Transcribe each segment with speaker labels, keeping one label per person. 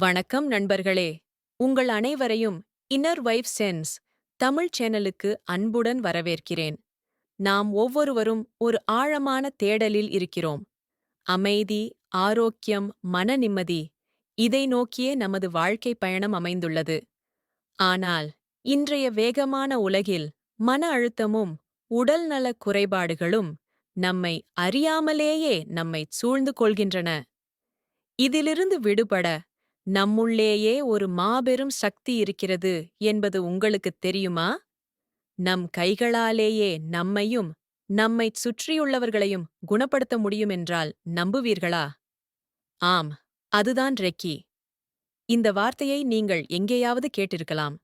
Speaker 1: வணக்கம் நண்பர்களே. உங்கள் அனைவரையும் இன்னர் வைஃப் சென்ஸ் தமிழ் சேனலுக்கு அன்புடன் வரவேற்கிறேன். நாம் ஒவ்வொருவரும் ஒரு ஆழமான தேடலில் இருக்கிறோம். அமைதி ஆரோக்கியம் மன நிம்மதி இதை நோக்கியே நமது வாழ்க்கை பயணம் அமைந்துள்ளது. ஆனால் இன்றைய வேகமான உலகில் மன அழுத்தமும் உடல்நலக் குறைபாடுகளும் நம்மை அறியாமலேயே நம்மை சூழ்ந்து கொள்கின்றன. இதிலிருந்து விடுபட நம்முள்ளேயே ஒரு மாபெரும் சக்தி இருக்கிறது என்பது உங்களுக்குத் தெரியுமா? நம் கைகளாலேயே நம்மையும் நம்மைச் சுற்றியுள்ளவர்களையும் குணப்படுத்த முடியும் என்றால் நம்புவீர்களா? ஆம் அதுதான் ரெக்கி. இந்த வார்த்தையை நீங்கள் எங்கேயாவது கேட்டிருக்கலாம்.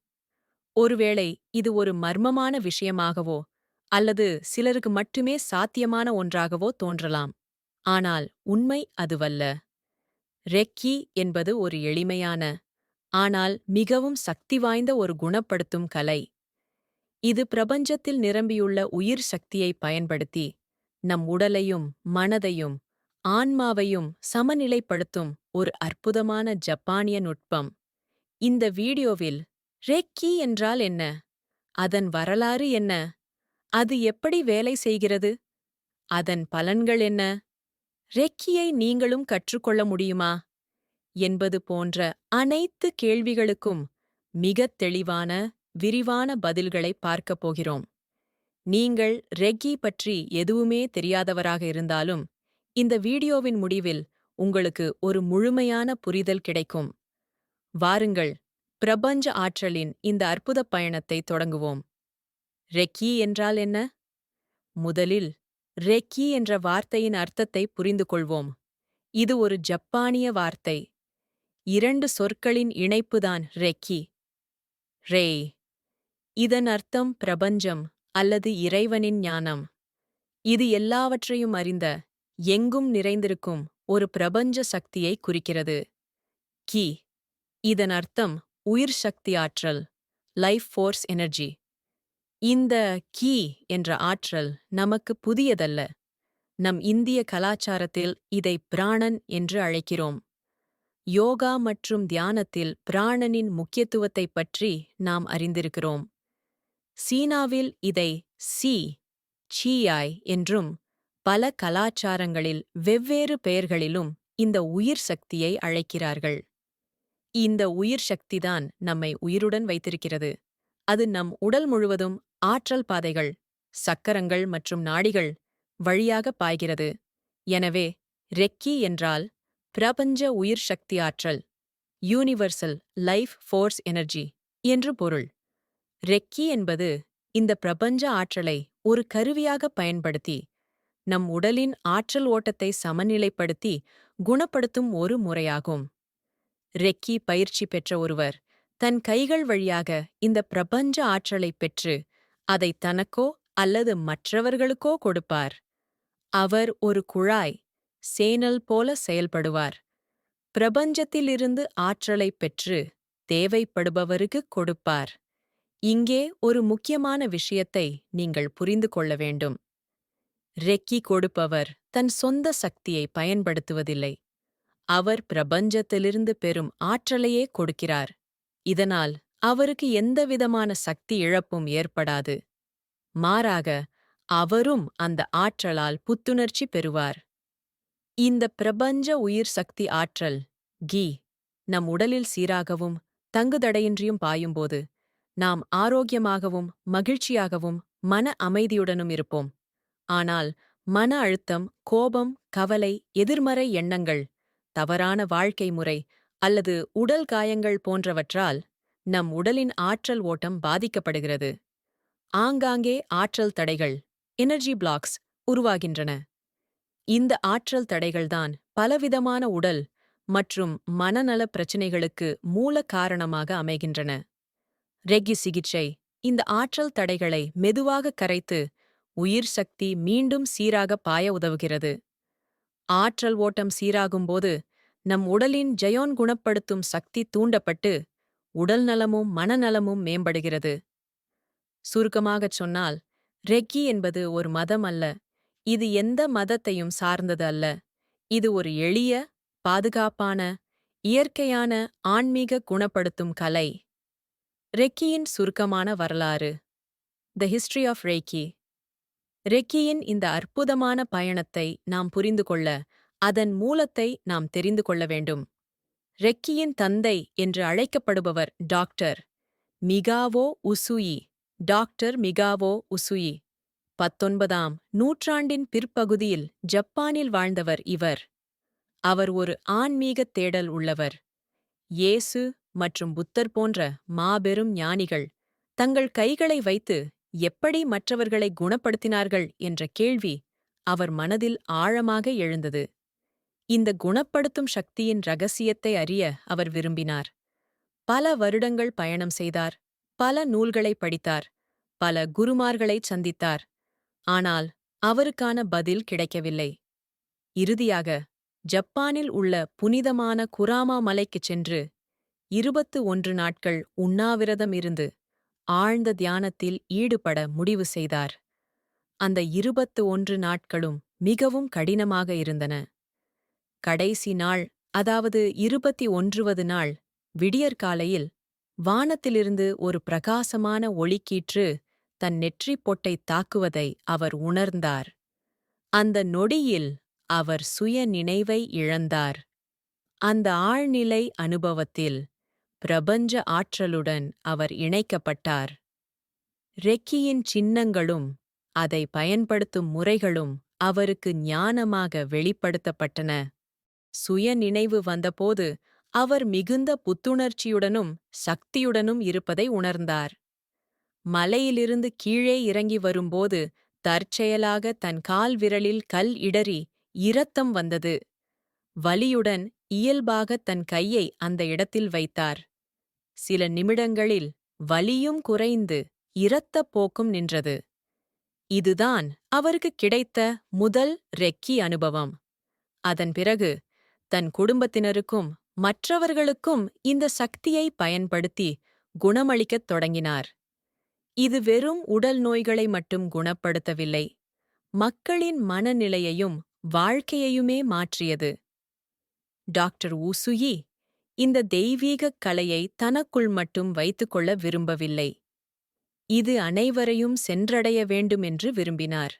Speaker 1: ஒருவேளை இது ஒரு மர்மமான விஷயமாகவோ அல்லது சிலருக்கு மட்டுமே சாத்தியமான ஒன்றாகவோ தோன்றலாம். ஆனால் உண்மை அதுவல்ல. ரெக்கி என்பது ஒரு எளிமையான ஆனால் மிகவும் சக்தி வாய்ந்த ஒரு குணப்படுத்தும் கலை. இது பிரபஞ்சத்தில் நிரம்பியுள்ள உயிர் சக்தியை பயன்படுத்தி நம் உடலையும் மனதையும் ஆன்மாவையும் சமநிலைப்படுத்தும் ஒரு அற்புதமான ஜப்பானிய நுட்பம். இந்த வீடியோவில் ரெக்கி என்றால் என்ன? அதன் வரலாறு என்ன? அது எப்படி வேலை செய்கிறது? அதன் பலன்கள் என்ன? ரெக்கியை நீங்களும் கற்றுக்கொள்ள முடியுமா? என்பது போன்ற அனைத்து கேள்விகளுக்கும் மிகத் தெளிவான விரிவான பதில்களை பார்க்கப் போகிறோம். நீங்கள் ரெக்கி பற்றி எதுவுமே தெரியாதவராக இருந்தாலும் இந்த வீடியோவின் முடிவில் உங்களுக்கு ஒரு முழுமையான புரிதல் கிடைக்கும். வாருங்கள் பிரபஞ்ச ஆற்றலின் இந்த அற்புத பயணத்தை தொடங்குவோம். ரெக்கி என்றால் என்ன? முதலில் ரெக்கி என்ற வார்த்தையின் அர்த்தத்தை புரிந்து கொள்வோம் இது ஒரு ஜப்பானிய வார்த்தை. இரண்டு சொற்களின் இணைப்புதான் ரெக்கி. ரே. இதன் அர்த்தம் பிரபஞ்சம் அல்லது இறைவனின் ஞானம். இது எல்லாவற்றையும் அறிந்த எங்கும் நிறைந்திருக்கும் ஒரு பிரபஞ்ச சக்தியை குறிக்கிறது. கி. இதன் அர்த்தம் உயிர் சக்தி ஆற்றல் லைஃப் ஃபோர்ஸ் எனர்ஜி இந்த கீ என்ற ஆற்றல் நமக்கு புதியதல்ல. நம் இந்திய கலாச்சாரத்தில் இதை பிராணன் என்று அழைக்கிறோம். யோகா மற்றும் தியானத்தில் பிராணனின் முக்கியத்துவத்தைப் பற்றி நாம் அறிந்திருக்கிறோம். சீனாவில் இதை சி சீயாய் என்றும் பல கலாச்சாரங்களில் வெவ்வேறு பெயர்களிலும் இந்த உயிர் சக்தியை அழைக்கிறார்கள். இந்த உயிர் சக்திதான் நம்மை உயிருடன் வைத்திருக்கிறது. அது நம் உடல் முழுவதும் ஆற்றல் பாதைகள் சக்கரங்கள் மற்றும் நாடிகள் வழியாக பாய்கிறது. எனவே ரெக்கி என்றால் பிரபஞ்ச உயிர் சக்தி ஆற்றல் யூனிவர்சல் லைஃப் ஃபோர்ஸ் எனர்ஜி என்று பொருள். ரெக்கி என்பது இந்த பிரபஞ்ச ஆற்றலை ஒரு கருவியாக பயன்படுத்தி நம் உடலின் ஆற்றல் ஓட்டத்தை சமநிலைப்படுத்தி குணப்படுத்தும் ஒரு முறையாகும். ரெக்கி பயிற்சி பெற்ற ஒருவர் தன் கைகள் வழியாக இந்த பிரபஞ்ச ஆற்றலை பெற்று அதை தனக்கோ அல்லது மற்றவர்களுக்கோ கொடுப்பார். அவர் ஒரு குழாய் சேனல் போல செயல்படுவார். பிரபஞ்சத்திலிருந்து ஆற்றலை பெற்று தேவைப்படுபவருக்கு கொடுப்பார். இங்கே ஒரு முக்கியமான விஷயத்தை நீங்கள் புரிந்து கொள்ள வேண்டும். ரெக்கி கொடுப்பவர் தன் சொந்த சக்தியை பயன்படுத்துவதில்லை. அவர் பிரபஞ்சத்திலிருந்து பெறும் ஆற்றலையே கொடுக்கிறார். இதனால் அவருக்கு எந்தவிதமான சக்தி இழப்பும் ஏற்படாது. மாறாக அவரும் அந்த ஆற்றலால் புத்துணர்ச்சி பெறுவார். இந்த பிரபஞ்ச உயிர் சக்தி ஆற்றல் கீ நம் உடலில் சீராகவும் தங்குதடையின்றியும் பாயும்போது நாம் ஆரோக்கியமாகவும் மகிழ்ச்சியாகவும் மன அமைதியுடனும் இருப்போம். ஆனால் மன அழுத்தம் கோபம் கவலை எதிர்மறை எண்ணங்கள் தவறான வாழ்க்கை முறை அல்லது உடல் காயங்கள் போன்றவற்றால் நம் உடலின் ஆற்றல் ஓட்டம் பாதிக்கப்படுகிறது. ஆங்காங்கே ஆற்றல் தடைகள் எனர்ஜி பிளாக்ஸ் உருவாகின்றன. இந்த ஆற்றல் தடைகள்தான் பலவிதமான உடல் மற்றும் மனநல பிரச்சினைகளுக்கு மூல காரணமாக அமைகின்றன. ரெக்கி சிகிச்சை இந்த ஆற்றல் தடைகளை மெதுவாக கரைத்து உயிர் சக்தி மீண்டும் சீராக பாய உதவுகிறது. ஆற்றல் ஓட்டம் சீராகும்போது நம் உடலின் ஜயோன் குணப்படுத்தும் சக்தி தூண்டப்பட்டு உடல் நலமும் மனநலமும் மேம்படுகிறது. சுருக்கமாகச் சொன்னால் ரெக்கி என்பது ஒரு மதம் அல்ல. இது எந்த மதத்தையும் சார்ந்தது அல்ல. இது ஒரு எளிய பாதுகாப்பான இயற்கையான ஆன்மீக குணப்படுத்தும் கலை. ரெக்கியின் சுருக்கமான வரலாறு. த ஹிஸ்டரி ஆஃப் ரேக்கி ரெக்கியின் இந்த அற்புதமான பயணத்தை நாம் புரிந்து கொள்ள அதன் மூலத்தை நாம் தெரிந்து கொள்ள வேண்டும். ரெக்கியின் தந்தை என்று அழைக்கப்படுபவர் டாக்டர் மிகாவோ உசுயி. டாக்டர் மிகாவோ உசுயி. பத்தொன்பதாம் நூற்றாண்டின் பிற்பகுதியில் ஜப்பானில் வாழ்ந்தவர் இவர். அவர் ஒரு ஆன்மீகத் தேடல் உள்ளவர். இயேசு மற்றும் புத்தர் போன்ற மாபெரும் ஞானிகள் தங்கள் கைகளை வைத்து எப்படி மற்றவர்களை குணப்படுத்தினார்கள் என்ற கேள்வி அவர் மனதில் ஆழமாக எழுந்தது. இந்த குணப்படுத்தும் சக்தியின் ரகசியத்தை அறிய அவர் விரும்பினார். பல வருடங்கள் பயணம் செய்தார். பல நூல்களை படித்தார். பல குருமார்களைச் சந்தித்தார். ஆனால் அவருக்கான பதில் கிடைக்கவில்லை. இறுதியாக ஜப்பானில் உள்ள புனிதமான குராமா மலைக்குச் சென்று இருபத்து ஒன்று நாட்கள் உண்ணாவிரதம் இருந்து ஆழ்ந்த தியானத்தில் ஈடுபட முடிவு செய்தார். அந்த இருபத்து ஒன்று நாட்களும் மிகவும் கடினமாக இருந்தன. கடைசி நாள் அதாவது இருபத்தி ஒன்றுவது நாள் விடியற்காலையில் வானத்திலிருந்து ஒரு பிரகாசமான ஒளிக்கீற்று தன் நெற்றிப் பொட்டைத் தாக்குவதை அவர் உணர்ந்தார். அந்த நொடியில் அவர் சுய நினைவை இழந்தார். அந்த ஆழ்நிலை அனுபவத்தில் பிரபஞ்ச ஆற்றலுடன் அவர் இணைக்கப்பட்டார். ரெக்கியின் சின்னங்களும் அதை பயன்படுத்தும் முறைகளும் அவருக்கு ஞானமாக வெளிப்படுத்தப்பட்டன. சுய நினைவு வந்தபோது அவர் மிகுந்த புத்துணர்ச்சியுடனும் சக்தியுடனும் இருப்பதை உணர்ந்தார். மலையிலிருந்து கீழே இறங்கி வரும்போது தற்செயலாக தன் கால் விரலில் கல் இடறி இரத்தம் வந்தது. வலியுடன் இயல்பாக தன் கையை அந்த இடத்தில் வைத்தார். சில நிமிடங்களில் வலியும் குறைந்து இரத்தப் போக்கும் நின்றது. இதுதான் அவருக்கு கிடைத்த முதல் ரெக்கி அனுபவம். அதன் பிறகு தன் குடும்பத்தினருக்கும் மற்றவர்களுக்கும் இந்த சக்தியை பயன்படுத்தி குணமளிக்கத் தொடங்கினார். இது வெறும் உடல் நோய்களை மட்டும் குணப்படுத்தவில்லை மக்களின் மனநிலையையும் வாழ்க்கையையுமே மாற்றியது. டாக்டர் ஊசுயி இந்த தெய்வீகக் கலையை தனக்குள் மட்டும் வைத்துக்கொள்ள விரும்பவில்லை. இது அனைவரையும் சென்றடைய வேண்டும் என்று விரும்பினார்.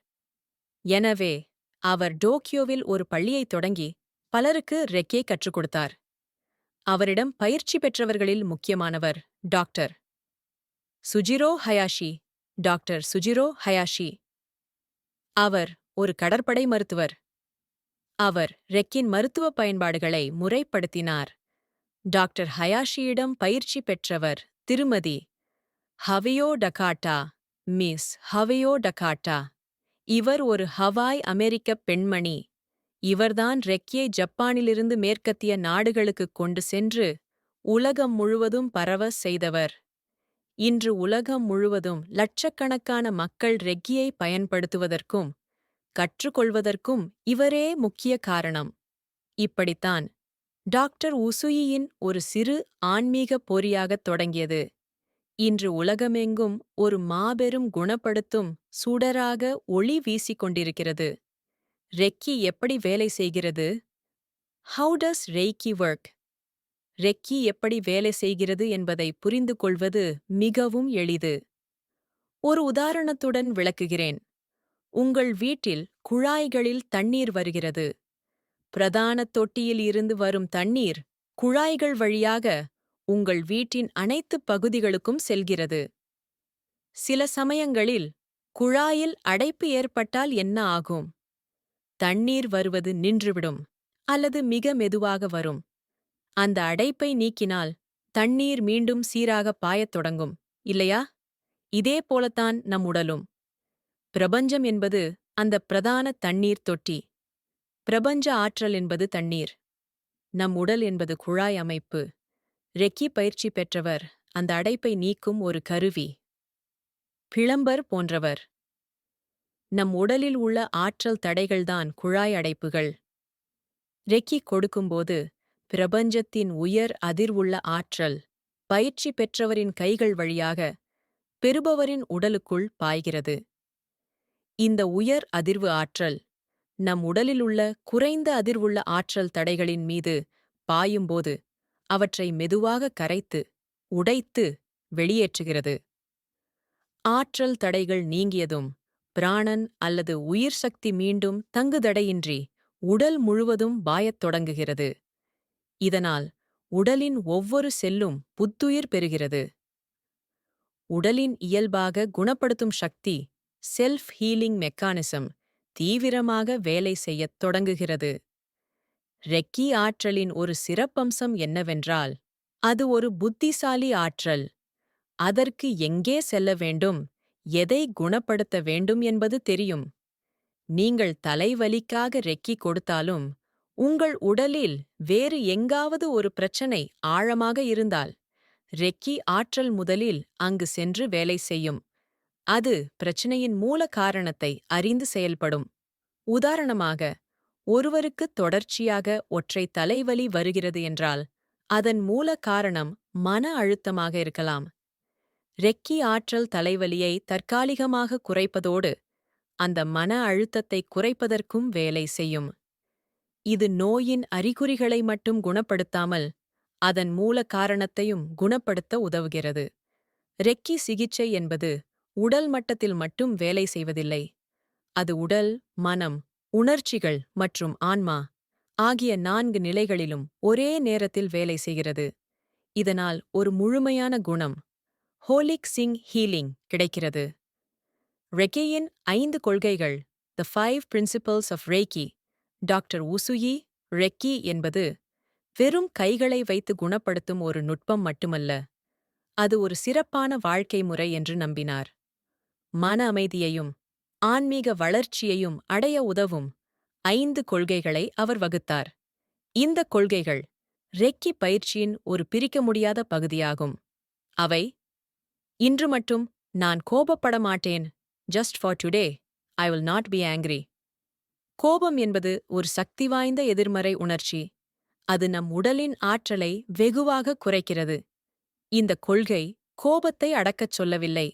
Speaker 1: எனவே அவர் டோக்கியோவில் ஒரு பள்ளியைத் தொடங்கி பலருக்கு ரெக்கே கற்றுக் கொடுத்தார். அவரிடம் பயிற்சி பெற்றவர்களில் முக்கியமானவர் doctor Chujiro Hayashi doctor Chujiro Hayashi. அவர் ஒரு கடற்படை மருத்துவர். அவர் ரெக்கின் மருத்துவ பயன்பாடுகளை முறைப்படுத்தினார். டாக்டர் ஹயாஷியிடம் பயிற்சி பெற்றவர் திருமதி ஹவியோ டகாட்டா மிஸ் ஹவியோ டகாட்டா. இவர் ஒரு ஹவாய் அமெரிக்க பெண்மணி. இவர்தான் ரெக்கியை ஜப்பானிலிருந்து மேற்கத்திய நாடுகளுக்குக் கொண்டு சென்று உலகம் முழுவதும் பரவ செய்தவர். இன்று உலகம் முழுவதும் லட்சக்கணக்கான மக்கள் ரெக்கியை பயன்படுத்துவதற்கும் கற்றுக்கொள்வதற்கும் இவரே முக்கிய காரணம். இப்படித்தான் டாக்டர் உசுயியின் ஒரு சிறு ஆன்மீக பொறியாகத் தொடங்கியது. இன்று உலகமெங்கும் ஒரு மாபெரும் குணப்படுத்தும் சுடராக ஒளி வீசிக் கொண்டிருக்கிறது. ரெக்கி எப்படி வேலை செய்கிறது? How does reiki work reiki எப்படி வேலை செய்கிறது என்பதை புரிந்து கொள்வது மிகவும் எளிது. ஒரு உதாரணத்துடன் விளக்குகிறேன். உங்கள் வீட்டில் குழாய்களில் தண்ணீர் வருகிறது. பிரதான தொட்டியில் இருந்து வரும் தண்ணீர் குழாய்கள் வழியாக உங்கள் வீட்டின் அனைத்து பகுதிகளுக்கும் செல்கிறது. சில சமயங்களில் குழாயில் அடைப்பு ஏற்பட்டால் என்ன ஆகும்? தண்ணீர் வருவது நின்றுவிடும் அல்லது மிக மெதுவாக வரும். அந்த அடைப்பை நீக்கினால் தண்ணீர் மீண்டும் சீராக பாயத் தொடங்கும் இல்லையா? இதே போலத்தான் நம் உடலும். பிரபஞ்சம் என்பது அந்த பிரதான தண்ணீர் தொட்டி. பிரபஞ்ச ஆற்றல் என்பது தண்ணீர். நம் உடல் என்பது குழாய் அமைப்பு. ரெக்கி பயிற்சி பெற்றவர் அந்த அடைப்பை நீக்கும் ஒரு கருவி. பிளம்பர் போன்றவர். நம் உடலில் உள்ள ஆற்றல் தடைகள்தான் குழாய் அடைப்புகள். ரெக்கி கொடுக்கும்போது பிரபஞ்சத்தின் உயர் அதிர்வுள்ள ஆற்றல் பயிற்சி பெற்றவரின் கைகள் வழியாக பெறுபவரின் உடலுக்குள் பாய்கிறது. இந்த உயர் அதிர்வு ஆற்றல் நம் உடலிலுள்ள குறைந்த அதிர்வுள்ள ஆற்றல் தடைகளின் மீது பாயும்போது அவற்றை மெதுவாக கரைத்து உடைத்து வெளியேற்றுகிறது. ஆற்றல் தடைகள் நீங்கியதும் பிராணன் அல்லது உயிர் சக்தி மீண்டும் தங்குதடையின்றி உடல் முழுவதும் பாயத் தொடங்குகிறது. இதனால் உடலின் ஒவ்வொரு செல்லும் புத்துயிர் பெறுகிறது. உடலின் இயல்பாக குணப்படுத்தும் சக்தி செல்ஃப் ஹீலிங் மெக்கானிசம் தீவிரமாக வேலை செய்யத் தொடங்குகிறது. ரெக்கி ஆற்றலின் ஒரு சிறப்பம்சம் என்னவென்றால் அது ஒரு புத்திசாலி ஆற்றல். அதற்கு எங்கே செல்ல வேண்டும் எதை குணப்படுத்த வேண்டும் என்பது தெரியும். நீங்கள் தலைவலிக்காக ரெக்கி கொடுத்தாலும் உங்கள் உடலில் வேறு எங்காவது ஒரு பிரச்சனை ஆழமாக இருந்தால் ரெக்கி ஆற்றல் முதலில் அங்கு சென்று வேலை செய்யும். அது பிரச்சனையின் மூல காரணத்தை அறிந்து செயல்படும். உதாரணமாக ஒருவருக்கு தொடர்ச்சியாக ஒற்றை தலைவலி வருகிறது என்றால் அதன் மூல காரணம் மன அழுத்தமாக இருக்கலாம். ரெக்கி ஆற்றல் தலைவலியை தற்காலிகமாக குறைப்பதோடு அந்த மன அழுத்தத்தை குறைப்பதற்கும் வேலை செய்யும். இது நோயின் அறிகுறிகளை மட்டும் குணப்படுத்தாமல் அதன் மூல காரணத்தையும் குணப்படுத்த உதவுகிறது. ரெக்கி சிகிச்சை என்பது உடல் மட்டத்தில் மட்டும் வேலை செய்வதில்லை. அது உடல் மனம் உணர்ச்சிகள் மற்றும் ஆன்மா ஆகிய நான்கு நிலைகளிலும் ஒரே நேரத்தில் வேலை செய்கிறது. இதனால் ஒரு முழுமையான குணம் ஹோலிக் சிங் ஹீலிங் கிடைக்கிறது. ரெக்கேயின் ஐந்து கொள்கைகள் the five principles of reiki doctor Usui reiki என்பது வெறும் கைகளை வைத்து குணப்படுத்தும் ஒரு நுட்பம் மட்டுமல்ல அது ஒரு சிறப்பான வாழ்க்கை முறை என்று நம்பினார். மன அமைதியையும் ஆன்மீக வளர்ச்சியையும் அடைய உதவும் ஐந்து கொள்கைகளை அவர் வகுத்தார். இந்த கொள்கைகள் ரெக்கி பயிற்சியின் ஒரு பிரிக்க முடியாத பகுதியாகும். அவை இன்று மட்டும் நான் கோபப்பட மாட்டேன். Just for today I will not be angry கோபம் என்பது ஒரு சக்தி வாய்ந்த எதிர்மறை உணர்ச்சி. அது நம் உடலின் ஆற்றலை வெகுவாக குறைக்கிறது. இந்த கொள்கை கோபத்தை அடக்கச் சொல்லவில்லை.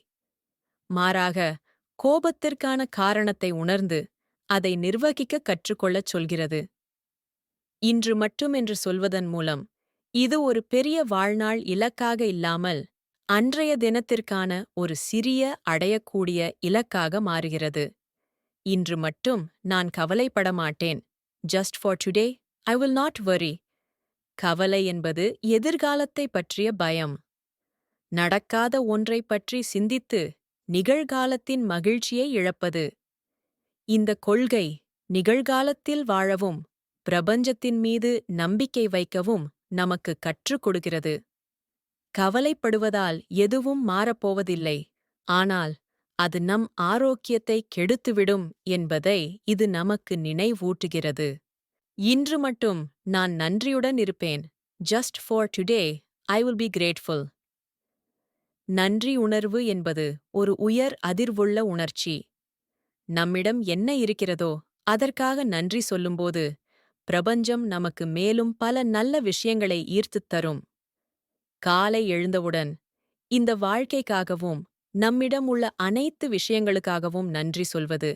Speaker 1: மாறாக கோபத்திற்கான காரணத்தை உணர்ந்து அதை நிர்வகிக்க கற்றுக்கொள்ளச் சொல்கிறது. இன்று மட்டும் என்று சொல்வதன் மூலம் இது ஒரு பெரிய வாழ்நாள் இலக்காக இல்லாமல் அன்றைய தினத்திற்கான ஒரு சிறிய அடையக்கூடிய இலக்காக மாறுகிறது. இன்று மட்டும் நான் கவலைப்பட மாட்டேன். Just for today I will not worry கவலை என்பது எதிர்காலத்தை பற்றிய பயம். நடக்காத ஒன்றை பற்றி சிந்தித்து நிகழ்காலத்தின் மகிழ்ச்சியை இழப்பது. இந்த கொள்கை நிகழ்காலத்தில் வாழவும் பிரபஞ்சத்தின் மீது நம்பிக்கை வைக்கவும் நமக்கு கற்றுக் கொடுக்கிறது. கவலைப்படுவதால் எதுவும் மாறப்போவதில்லை. ஆனால் அது நம் ஆரோக்கியத்தை கெடுத்துவிடும் என்பதை இது நமக்கு நினைவூட்டுகிறது. இன்று மட்டும் நான் நன்றியுடன் இருப்பேன். Just for today I will be grateful நன்றி உணர்வு என்பது ஒரு உயர் அதிர்வுள்ள உணர்ச்சி. நம்மிடம் என்ன இருக்கிறதோ அதற்காக நன்றி சொல்லும்போது பிரபஞ்சம் நமக்கு மேலும் பல நல்ல விஷயங்களை ஈர்த்துத் தரும். காலை எழுந்தவுடன் இந்த வாழ்க்கைக்காகவும் நம்மிடம் உள்ள அனைத்து விஷயங்களுக்காகவும் நன்றி சொல்வது.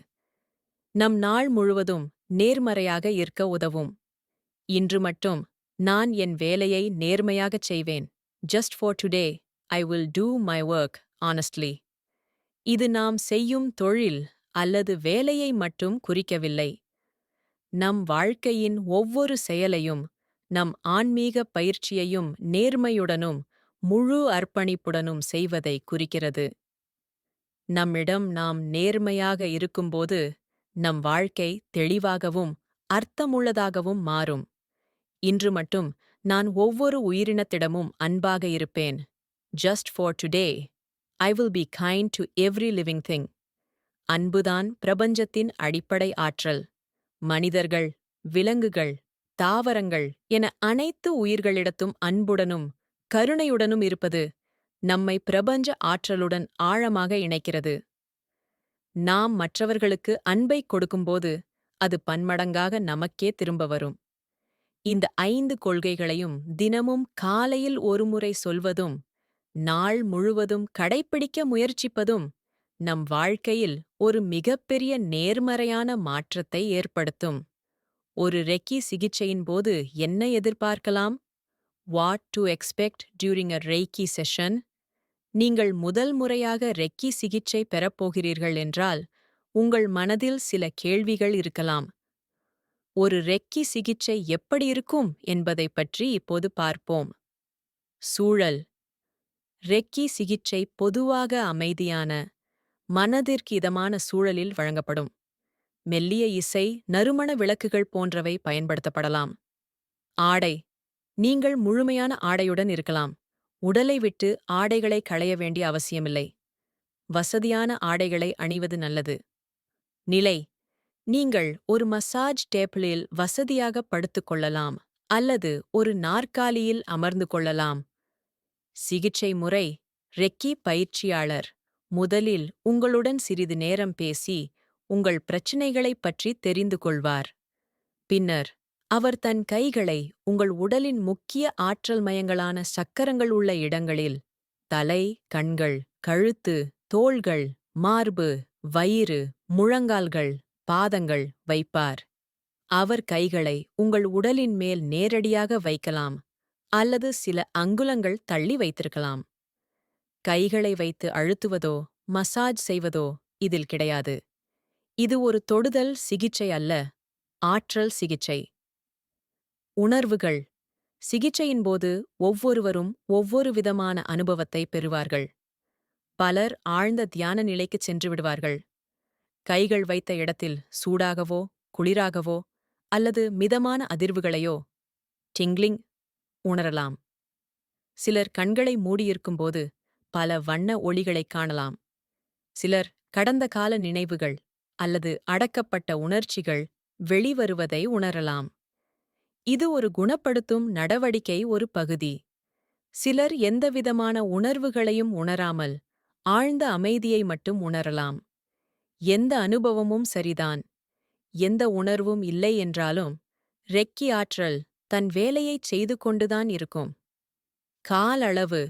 Speaker 1: நம் நாள் முழுவதும் நேர்மறையாக இருக்க உதவும். இன்று மட்டும் நான் என் வேலையை நேர்மையாகச் செய்வேன். Just for today I will do my work honestly இது நாம் செய்யும் தொழில் அல்லது வேலையை மட்டும் குறிக்கவில்லை. நம் வாழ்க்கையின் ஒவ்வொரு செயலையும் நம் ஆன்மீக பயிற்சியையும் நேர்மையுடனும் முழு அர்ப்பணிப்புடனும் செய்வதை குறிக்கிறது. நம்மிடம் நாம் நேர்மையாக இருக்கும்போது நம் வாழ்க்கை தெளிவாகவும் அர்த்தமுள்ளதாகவும் மாறும். இன்று மட்டும் நான் ஒவ்வொரு உயிரினத்திடமும் அன்பாக இருப்பேன். Just for today I will be kind to every living thing அன்புதான் பிரபஞ்சத்தின் அடிப்படை ஆற்றல். மனிதர்கள் விலங்குகள் தாவரங்கள் என அனைத்து உயிர்களிடத்தும் அன்புடனும் கருணையுடனும் இருப்பது நம்மை பிரபஞ்ச ஆற்றலுடன் ஆழமாக இணைக்கிறது. நாம் மற்றவர்களுக்கு அன்பை கொடுக்கும்போது அது பன்மடங்காக நமக்கே திரும்ப வரும். இந்த ஐந்து கொள்கைகளையும் தினமும் காலையில் ஒருமுறை சொல்வதும் நாள் முழுவதும் கடைப்பிடிக்க முயற்சிப்பதும் நம் வாழ்க்கையில் ஒரு மிகப்பெரிய நேர்மறையான மாற்றத்தை ஏற்படுத்தும். ஒரு ரெக்கி சிகிச்சையின் போது என்ன எதிர்பார்க்கலாம்? What to expect during a reiki session நீங்கள் முதல் முறையாக ரெக்கி சிகிச்சை பெறப்போகிறீர்கள் என்றால் உங்கள் மனதில் சில கேள்விகள் இருக்கலாம். ஒரு ரெக்கி சிகிச்சை எப்படி இருக்கும் என்பதைப் பற்றி இப்போது பார்ப்போம். சூழல். ரெக்கி சிகிச்சை பொதுவாக அமைதியான மனதிற்கு இதமான சூழலில் வழங்கப்படும். மெல்லிய இசை நறுமண விளக்குகள் போன்றவை பயன்படுத்தப்படலாம். ஆடை. நீங்கள் முழுமையான ஆடையுடன் இருக்கலாம். உடலை விட்டு ஆடைகளை களைய வேண்டிய அவசியமில்லை. வசதியான ஆடைகளை அணிவது நல்லது. நிலை. நீங்கள் ஒரு மசாஜ் டேபிளில் வசதியாக படுத்துக் கொள்ளலாம் அல்லது ஒரு நாற்காலியில் அமர்ந்து கொள்ளலாம். சிகிச்சை முறை. ரெக்கி பயிற்சியாளர். முதலில் உங்களுடன் சிறிது நேரம் பேசி உங்கள் பிரச்சினைகளைப் பற்றி தெரிந்து கொள்வார். பின்னர் அவர் தன் கைகளை உங்கள் உடலின் முக்கிய ஆற்றல் மயங்களான சக்கரங்கள் உள்ள இடங்களில் தலை கண்கள் கழுத்து தோள்கள் மார்பு வயிறு முழங்கால்கள் பாதங்கள் வைப்பார். அவர் கைகளை உங்கள் உடலின் மேல் நேரடியாக வைக்கலாம் அல்லது சில அங்குலங்கள் தள்ளி வைத்திருக்கலாம். கைகளை வைத்து அழுத்துவதோ மசாஜ் செய்வதோ இதில் கிடையாது. இது ஒரு தொடுதல் சிகிச்சை அல்ல ஆற்றல் சிகிச்சை. உணர்வுகள். சிகிச்சையின் போது ஒவ்வொருவரும் ஒவ்வொரு விதமான அனுபவத்தை பெறுவார்கள். பலர் ஆழ்ந்த தியான நிலைக்குச் சென்று விடுவார்கள். கைகள் வைத்த இடத்தில் சூடாகவோ குளிராகவோ அல்லது மிதமான அதிர்வுகளையோ டிங்லிங் உணரலாம். சிலர் கண்களை மூடியிருக்கும்போது பல வண்ண ஒளிகளைக் காணலாம். சிலர் கடந்த கால நினைவுகள் அல்லது அடக்கப்பட்ட உணர்ச்சிகள் வெளிவருவதை உணரலாம். இது ஒரு குணப்படுத்தும் நடவடிக்கை ஒரு பகுதி. சிலர் எந்தவிதமான உணர்வுகளையும் உணராமல் ஆழ்ந்த அமைதியை மட்டும் உணரலாம். எந்த அனுபவமும் சரிதான். எந்த உணர்வும் இல்லை என்றாலும் ரெக்கி ஆற்றல் தன் வேலையைச் செய்து கொண்டுதான் இருக்கும். காலளவு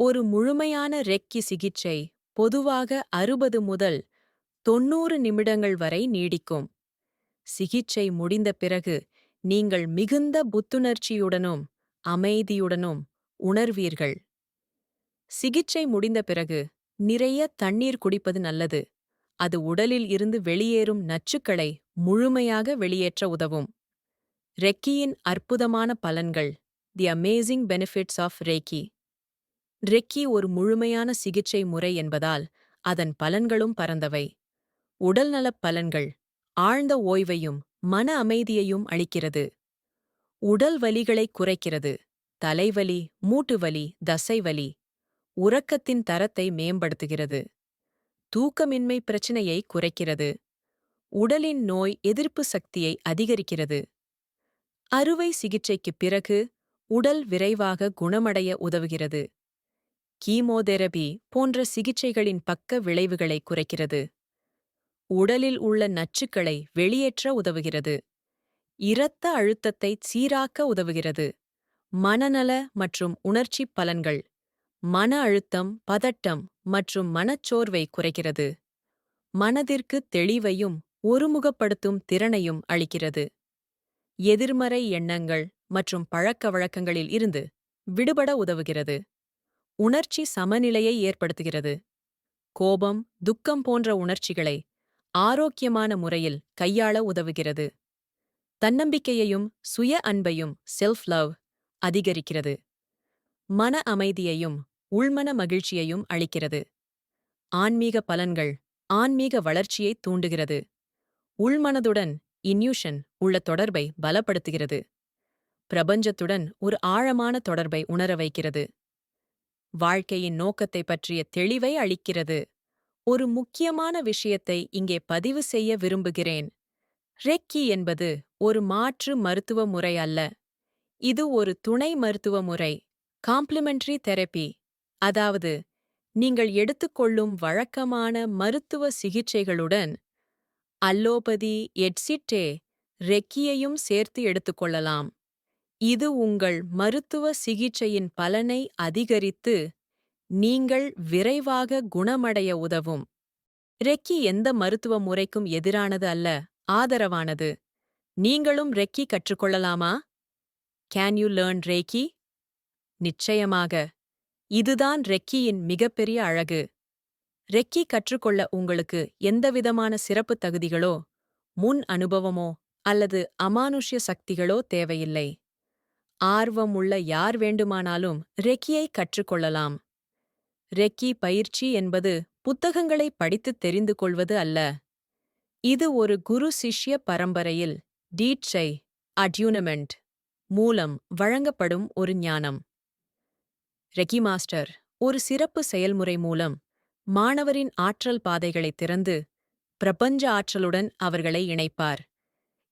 Speaker 1: ஒரு முழுமையான ரெக்கி சிகிச்சை பொதுவாக அறுபது முதல் தொன்னூறு நிமிடங்கள் வரை நீடிக்கும். சிகிச்சை முடிந்த பிறகு நீங்கள் மிகுந்த புத்துணர்ச்சியுடனும் அமைதியுடனும் உணர்வீர்கள். சிகிச்சை முடிந்த பிறகு நிறைய தண்ணீர் குடிப்பது நல்லது. அது உடலில் இருந்து வெளியேறும் நச்சுக்களை முழுமையாக வெளியேற்ற உதவும். ரெக்கியின் அற்புதமான பலன்கள் the amazing benefits of reiki reiki ஒரு முழுமையான சிகிச்சை முறை என்பதால் அதன் பலன்களும் பரந்தவை. உடல்நலப் பலன்கள் ஆழ்ந்த ஓய்வையும் மன அமைதியையும் அளிக்கிறது. உடல் வலிகளை குறைக்கிறது. தலைவலி மூட்டுவலி தசைவலி உறக்கத்தின் தரத்தை மேம்படுத்துகிறது. தூக்கமின்மை பிரச்சினையை குறைக்கிறது. உடலின் நோய் எதிர்ப்பு சக்தியை அதிகரிக்கிறது. அறுவை சிகிச்சைக்குப் பிறகு உடல் விரைவாக குணமடைய உதவுகிறது. கீமோதெரபி போன்ற சிகிச்சைகளின் பக்க விளைவுகளை குறைக்கிறது. உடலில் உள்ள நச்சுக்களை வெளியேற்ற உதவுகிறது. இரத்த அழுத்தத்தை சீராக்க உதவுகிறது. மனநல மற்றும் உணர்ச்சி பலன்கள். மன அழுத்தம் பதட்டம் மற்றும் மனச்சோர்வை குறைக்கிறது. மனதிற்கு தெளிவையும் ஒருமுகப்படுத்தும் திறனையும் அளிக்கிறது. எதிர்மறை எண்ணங்கள் மற்றும் பழக்க வழக்கங்களில் இருந்து விடுபட உதவுகிறது. உணர்ச்சி சமநிலையை ஏற்படுத்துகிறது. கோபம் துக்கம் போன்ற உணர்ச்சிகளை ஆரோக்கியமான முறையில் கையாள உதவுகிறது. தன்னம்பிக்கையையும் சுய அன்பையும் செல்ஃப் லவ் அதிகரிக்கிறது. மன அமைதியையும் உள்மன மகிழ்ச்சியையும் அளிக்கிறது. ஆன்மீக பலன்கள் ஆன்மீக வளர்ச்சியை தூண்டுகிறது. உள்மனதுடன் இன்யூஷன் உள்ள தொடர்பை பலப்படுத்துகிறது. பிரபஞ்சத்துடன் ஒரு ஆழமான தொடர்பை உணர வைக்கிறது. வாழ்க்கையின் நோக்கத்தை பற்றிய தெளிவை அளிக்கிறது. ஒரு முக்கியமான விஷயத்தை இங்கே பதிவு செய்ய விரும்புகிறேன். ரெக்கி என்பது ஒரு மாற்று மருத்துவ முறை அல்ல. இது ஒரு துணை மருத்துவ முறை காம்ப்ளிமெண்டரி தெரப்பி. அதாவது நீங்கள் எடுத்துக்கொள்ளும் வழக்கமான மருத்துவ சிகிச்சைகளுடன் அல்லோபதி எட்சிட்டே ரெக்கியையும் சேர்த்து எடுத்துக்கொள்ளலாம். இது உங்கள் மருத்துவ சிகிச்சையின் பலனை அதிகரித்து நீங்கள் விரைவாக குணமடைய உதவும். ரெக்கி எந்த மருத்துவ முறைக்கும் எதிரானது அல்ல ஆதரவானது. நீங்களும் ரெக்கி கற்றுக்கொள்ளலாமா? கேன் யூ லேர்ன் ரேக்கி நிச்சயமாக. இதுதான் ரெக்கியின் மிகப்பெரிய அழகு. ரெக்கி கற்றுக்கொள்ள உங்களுக்கு எந்தவிதமான சிறப்பு தகுதிகளோ முன் அனுபவமோ அல்லது அமானுஷ்ய சக்திகளோ தேவையில்லை. ஆர்வம் உள்ள யார் வேண்டுமானாலும் ரெக்கியை கற்றுக்கொள்ளலாம். ரெக்கி பயிற்சி என்பது புத்தகங்களை படித்துத் தெரிந்து கொள்வது அல்ல. இது ஒரு குரு சிஷ்ய பரம்பரையில் டீட்சை அட்யூனமெண்ட் மூலம் வழங்கப்படும் ஒரு ஞானம். ரெக்கி மாஸ்டர் ஒரு சிறப்பு செயல்முறை மூலம் மாணவரின் ஆற்றல் பாதைகளை திறந்து பிரபஞ்ச ஆற்றலுடன் அவர்களை இணைப்பார்.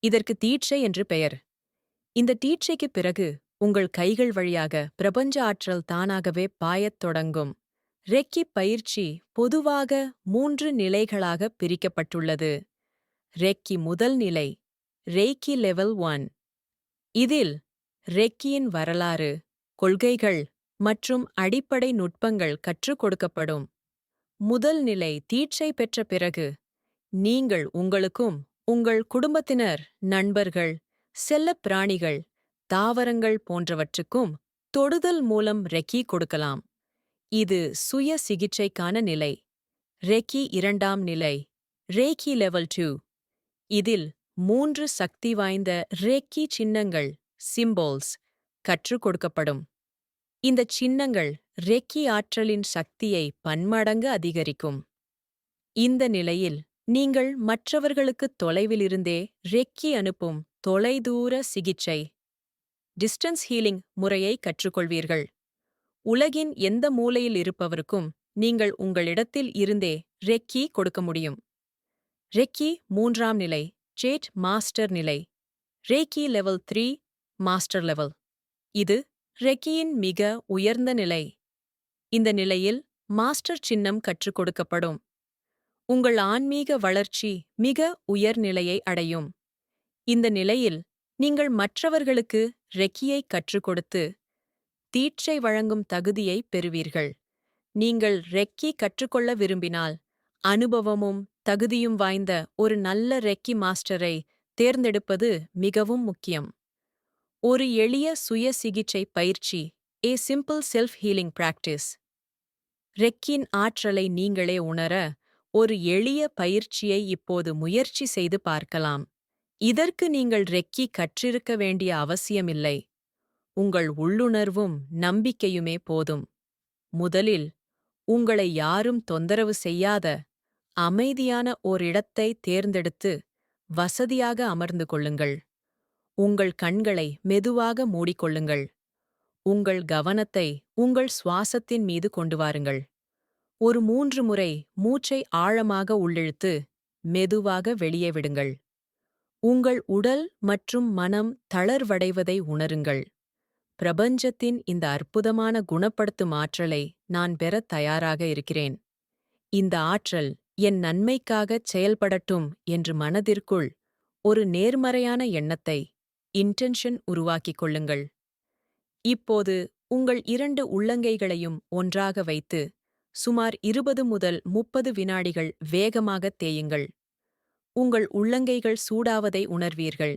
Speaker 1: இதற்கு தீட்சை என்று பெயர். இந்த தீட்சைக்குப் பிறகு உங்கள் கைகள் வழியாக பிரபஞ்ச ஆற்றல் தானாகவே பாயத் தொடங்கும். ரெக்கி பயிற்சி பொதுவாக மூன்று நிலைகளாக பிரிக்கப்பட்டுள்ளது. ரெக்கி முதல் நிலை ரெய்கி லெவல் ஒன். இதில் ரெக்கியின் வரலாறு கொள்கைகள் மற்றும் அடிப்படை நுட்பங்கள் கற்றுக் கொடுக்கப்படும். முதல் நிலை தீட்சை பெற்ற பிறகு நீங்கள் உங்களுக்கும் உங்கள் குடும்பத்தினர் நண்பர்கள் செல்லப் பிராணிகள் தாவரங்கள் போன்றவற்றுக்கும் தொடுதல் மூலம் ரெக்கி கொடுக்கலாம். இது சுய சிகிச்சைக்கான நிலை. ரெக்கி இரண்டாம் நிலை. ரேக்கி லெவல் டூ இதில் மூன்று சக்தி வாய்ந்த ரேக்கி சின்னங்கள் சிம்போல்ஸ் கற்றுக் கொடுக்கப்படும். இந்த சின்னங்கள் ரெக்கி ஆற்றலின் சக்தியை பன்மடங்கு அதிகரிக்கும். இந்த நிலையில் நீங்கள் மற்றவர்களுக்கு தொலைவிலிருந்தே ரெக்கி அனுப்பும் தொலைதூர சிகிச்சை டிஸ்டன்ஸ் ஹீலிங் முறையை கற்றுக்கொள்வீர்கள். உலகின் எந்த மூலையில் இருப்பவருக்கும் நீங்கள் உங்களிடத்தில் இருந்தே ரெக்கி கொடுக்க முடியும். ரெக்கி மூன்றாம் நிலை சேட் மாஸ்டர் நிலை. Reiki level three master level. இது ரெக்கியின் மிக உயர்ந்த நிலை. இந்த நிலையில் மாஸ்டர் சின்னம் கற்றுக் கொடுக்கப்படும். உங்கள் ஆன்மீக வளர்ச்சி மிக உயர்நிலையை அடையும். இந்த நிலையில் நீங்கள் மற்றவர்களுக்கு ரெக்கியை கற்றுக் கொடுத்து தீட்சை வழங்கும் தகுதியை பெறுவீர்கள். நீங்கள் ரெக்கி கற்றுக்கொள்ள விரும்பினால் அனுபவமும் தகுதியும் வாய்ந்த ஒரு நல்ல ரெக்கி மாஸ்டரை தேர்ந்தெடுப்பது மிகவும் முக்கியம். ஒரு எளிய சுய சிகிச்சை பயிற்சி a simple self healing practice ரெக்கின் ஆற்றலை நீங்களே உணர ஒரு எளிய பயிற்சியை இப்போது முயற்சி செய்து பார்க்கலாம். இதற்கு நீங்கள் ரெக்கி கற்றிருக்க வேண்டிய அவசியமில்லை. உங்கள் உள்ளுணர்வும் நம்பிக்கையுமே போதும். முதலில் உங்களை யாரும் தொந்தரவு செய்யாத அமைதியான ஓரிடத்தை தேர்ந்தெடுத்து வசதியாக அமர்ந்து கொள்ளுங்கள். உங்கள் கண்களை மெதுவாக மூடிக்கொள்ளுங்கள். உங்கள் கவனத்தை உங்கள் சுவாசத்தின் மீது கொண்டு வாருங்கள். ஒரு மூன்று முறை மூச்சை ஆழமாக உள்ளிழுத்து மெதுவாக வெளியே விடுங்கள். உங்கள் உடல் மற்றும் மனம் தளர்வடைவதை உணருங்கள். பிரபஞ்சத்தின் இந்த அற்புதமான குணப்படுத்தும் ஆற்றலை நான் பெறத் தயாராக இருக்கிறேன். இந்த ஆற்றல் என் நன்மைக்காகச் செயல்படட்டும் என்று மனதிற்குள் ஒரு நேர்மறையான எண்ணத்தை இன்டென்ஷன் உருவாக்கிக் கொள்ளுங்கள். இப்போது உங்கள் இரண்டு உள்ளங்கைகளையும் ஒன்றாக வைத்து சுமார் இருபது முதல் முப்பது வினாடிகள் வேகமாகத் தேயுங்கள். உங்கள் உள்ளங்கைகள் சூடாவதை உணர்வீர்கள்.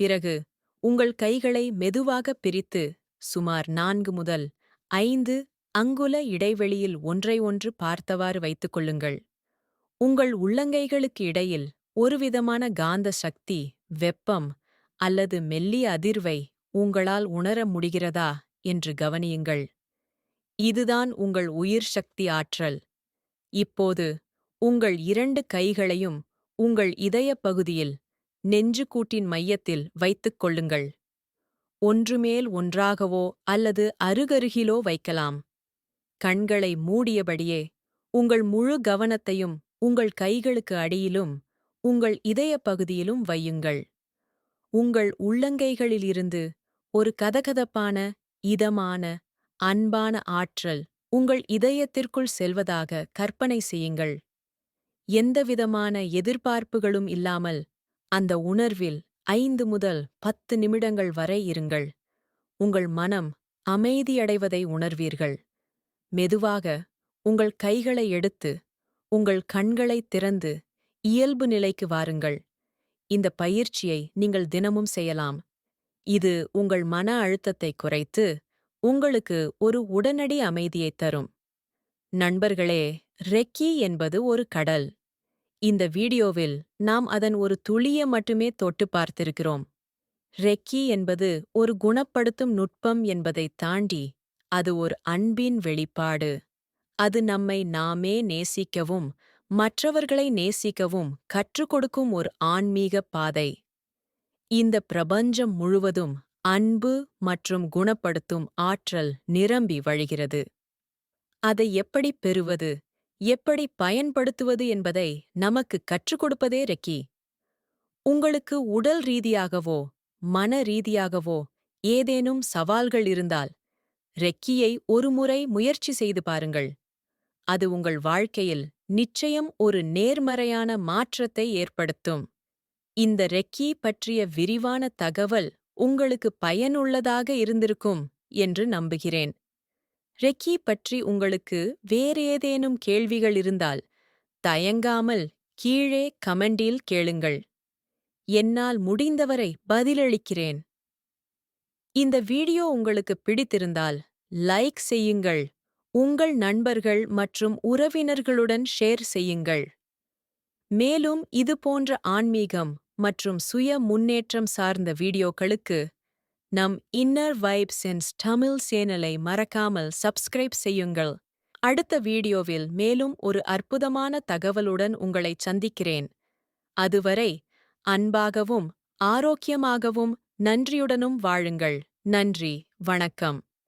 Speaker 1: பிறகு உங்கள் கைகளை மெதுவாக பிரித்து சுமார் நான்கு முதல் ஐந்து அங்குல இடைவெளியில் ஒன்றை ஒன்று பார்த்தவாறு வைத்துக் கொள்ளுங்கள். உங்கள் உள்ளங்கைகளுக்கு இடையில் ஒருவிதமான காந்த சக்தி வெப்பம் அல்லது மெல்லிய அதிர்வை உங்களால் உணர முடிகிறதா என்று கவனியுங்கள். இதுதான் உங்கள் உயிர் சக்தி ஆற்றல். இப்போது உங்கள் இரண்டு கைகளையும் உங்கள் இதயப் பகுதியில் நெஞ்சுக்கூட்டின் மையத்தில் வைத்துக் கொள்ளுங்கள். ஒன்றுமேல் ஒன்றாகவோ அல்லது அருகருகிலோ வைக்கலாம். கண்களை மூடியபடியே உங்கள் முழு கவனத்தையும் உங்கள் கைகளுக்கு அடியிலும் உங்கள் இதயப் பகுதியிலும் வையுங்கள். உங்கள் உள்ளங்கைகளிலிருந்து ஒரு கதகதப்பான இதமான அன்பான ஆற்றல் உங்கள் இதயத்திற்குள் செல்வதாக கற்பனை செய்யுங்கள். எந்தவிதமான எதிர்பார்ப்புகளும் இல்லாமல் அந்த உணர்வில் ஐந்து முதல் பத்து நிமிடங்கள் வரை இருங்கள். உங்கள் மனம் அமைதியடைவதை உணர்வீர்கள். மெதுவாக உங்கள் கைகளை எடுத்து உங்கள் கண்களை திறந்து இயல்பு நிலைக்கு வாருங்கள். இந்த பயிற்சியை நீங்கள் தினமும் செய்யலாம். இது உங்கள் மன அழுத்தத்தை குறைத்து உங்களுக்கு ஒரு உடனடி அமைதியைத் தரும். நண்பர்களே ரெக்கி என்பது ஒரு கடல். இந்த வீடியோவில் நாம் அதன் ஒரு துளியை மட்டுமே தொட்டு பார்த்திருக்கிறோம். ரெக்கி என்பது ஒரு குணப்படுத்தும் நுட்பம் என்பதைத் தாண்டி அது ஒரு அன்பின் வெளிப்பாடு. அது நம்மை நாமே நேசிக்கவும் மற்றவர்களை நேசிக்கவும் கற்றுக் கொடுக்கும் ஒரு ஆன்மீக பாதை. இந்த பிரபஞ்சம் முழுவதும் அன்பு மற்றும் குணப்படுத்தும் ஆற்றல் நிரம்பி வழிகிறது. அதை எப்படி பெறுவது? எப்படி பயன்படுத்துவது என்பதை நமக்கு கற்றுக் கொடுப்பதே ரெக்கி. உங்களுக்கு உடல் ரீதியாகவோ மன ரீதியாகவோ ஏதேனும் சவால்கள் இருந்தால் ரெக்கியை ஒருமுறை முயற்சி செய்து பாருங்கள். அது உங்கள் வாழ்க்கையில் நிச்சயம் ஒரு நேர்மறையான மாற்றத்தை ஏற்படுத்தும். இந்த ரெக்கி பற்றிய விரிவான தகவல் உங்களுக்கு பயனுள்ளதாக இருந்திருக்கும் என்று நம்புகிறேன். ரெக்கி பற்றி உங்களுக்கு வேறேதேனும் கேள்விகள் இருந்தால் தயங்காமல் கீழே கமெண்டில் கேளுங்கள். என்னால் முடிந்தவரை பதிலளிக்கிறேன். இந்த வீடியோ உங்களுக்கு பிடித்திருந்தால் லைக் செய்யுங்கள். உங்கள் நண்பர்கள் மற்றும் உறவினர்களுடன் ஷேர் செய்யுங்கள். மேலும் இது போன்ற ஆன்மீகம் மற்றும் சுய முன்னேற்றம் சார்ந்த வீடியோக்களுக்கு நம் இன்னர் வைப் சென்ஸ் தமிழ் சேனலை மறக்காமல் சப்ஸ்கிரைப் செய்யுங்கள். அடுத்த வீடியோவில் மேலும் ஒரு அற்புதமான தகவலுடன் உங்களைச் சந்திக்கிறேன். அதுவரை அன்பாகவும் ஆரோக்கியமாகவும் நன்றியுடனும் வாழுங்கள். நன்றி வணக்கம்.